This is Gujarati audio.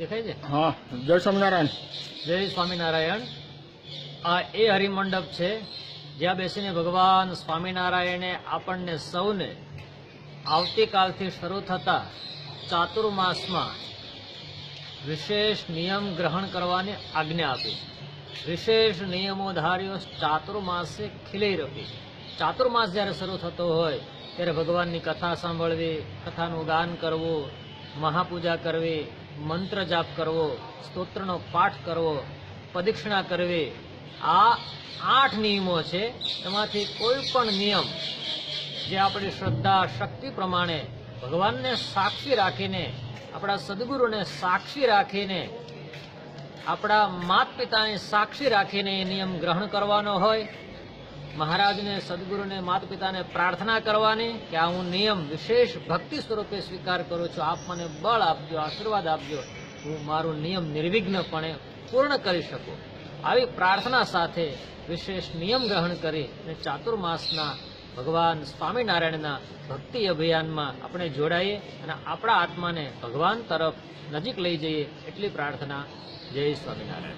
દેખાય છે? હા જય સ્વામિનારાયણ. જય સ્વામિનારાયણ. આ એ હરિમંડપ છે જ્યાં બેસીને ભગવાન સ્વામિનારાયણે આપણને સૌને આવતીકાલથી શરૂ થતા ચાતુર્માસમાં વિશેષ નિયમ ગ્રહણ કરવાની આજ્ઞા આપી. વિશેષ નિયમોધાર્યો ચાતુર્માસે ખીલી રખી ચાતુર્માસ જ્યારે શરૂ થતો હોય ત્યારે ભગવાનની કથા સાંભળવી કથાનું ગાન કરવું મહાપૂજા કરવી મંત્ર જાપ કરવો, સ્તોત્રનો પાઠ કરવો પ્રદક્ષિણા કરવી, આ આઠ નિયમો છે. એમાંથી કોઈ પણ નિયમ જે આપણી શ્રદ્ધા, શક્તિ પ્રમાણે ભગવાનને સાક્ષી રાખીને, આપણા સદગુરુને સાક્ષી રાખીને, આપણા માત પિતાને સાક્ષી રાખીને એ નિયમ ગ્રહણ કરવાનો હોય મહારાજને, સદગુરુને માતા પિતાને પ્રાર્થના કરવાની કે આ હું નિયમ વિશેષ ભક્તિ સ્વરૂપે સ્વીકાર કરું છું. આપ મને બળ આપજો, આશીર્વાદ આપજો. હું મારું નિયમ નિર્વિઘ્નપણે પૂર્ણ કરી શકું. આવી પ્રાર્થના સાથે વિશેષ નિયમ ગ્રહણ કરી અને ચાતુર્માસના ભગવાન સ્વામિનારાયણના ભક્તિ અભિયાનમાં આપણે જોડાઈએ અને આપણા આત્માને ભગવાન તરફ નજીક લઈ જઈએ એટલી પ્રાર્થના. જય સ્વામિનારાયણ.